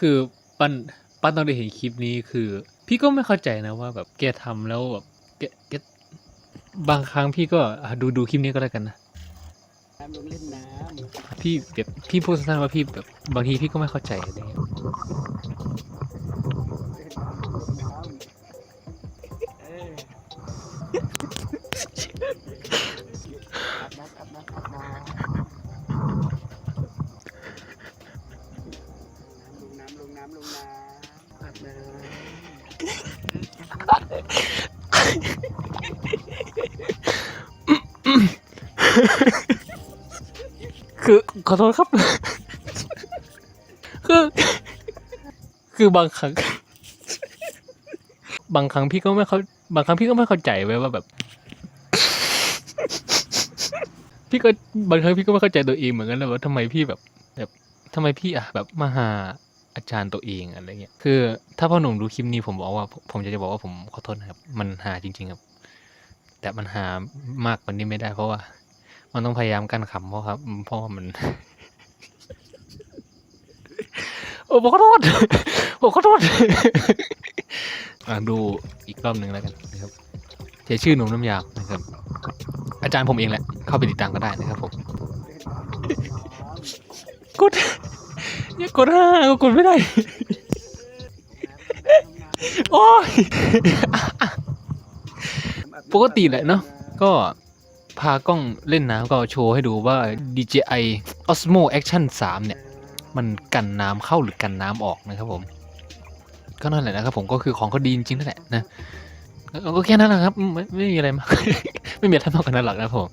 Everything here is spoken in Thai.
คือปันปันตอนได้เห็นคลิปนี้คือ พี่ก็ไม่เข้าใจนะว่าแบบแกทำแล้วแบบแกแกบางครั้งพี่ก็อะดูดูคลิปนี้ก็แล้วกันนะน้ำลงเล่นน้พี่แบบพี่พูดสั้นๆว่าพี่แบบบางทีพี่ก็ไม่เข้าใจอะไรเงี้ยำ น้ำลงน้ำอาบน้ำคือขอโทษครับ คือ คือบางครั้ง บางครั้งพี่ก็ไม่เข้าบางครั้งพี่ก็ไม่เข้าใจไว้ว่าแบบ พี่ก็บางครั้งพี่ก็ไม่เข้าใจตัวเองเหมือนกันเลยว่าทำไมพี่แบบ แบบทำไมพี่อะแบบมาหา อาจารย์ตัวเองอะไรเงี้ยคือ ถ้าพ่อหนุ่มดูคลิปนี้ผมบอกว่า ผมจะจะบอกว่าผมขอโทษนะครับ มันหาจริง ๆครับ แต่มันหามากกว่านี้ไม่ได้ เพราะว่า มันต้องพยายามกั้นขำเพราะครับเพราะว่ามันโอ้ผมขอโทษผมขอโทษอะดูอีกรอบหนึ่งแล้วกันนะครับใช้ชื่อหนุ่มน้ำยาวนะครับ อาจารย์ผมเองแหละ เข้าไปติดตามก็ได้นะครับผม กู ดอย่ากดห้าก็กดไม่ได้ โอ้ย ปกติแหละเนอะก็พากล้องเล่นน้ำก็โชว์ให้ดูว่า DJI Osmo Action 3 เนี่ย มันกันน้ำเข้าหรือกันน้ำออกนะครับผม ก็นั่นแหละนะครับผมก็คือของเขาดีจริงนั่นแหละนะก็แค่นั้นแหละครับ ไม่ไม่มีอะไรมาก ไม่มีอะไรมากกว่านั้นหรอกนะผม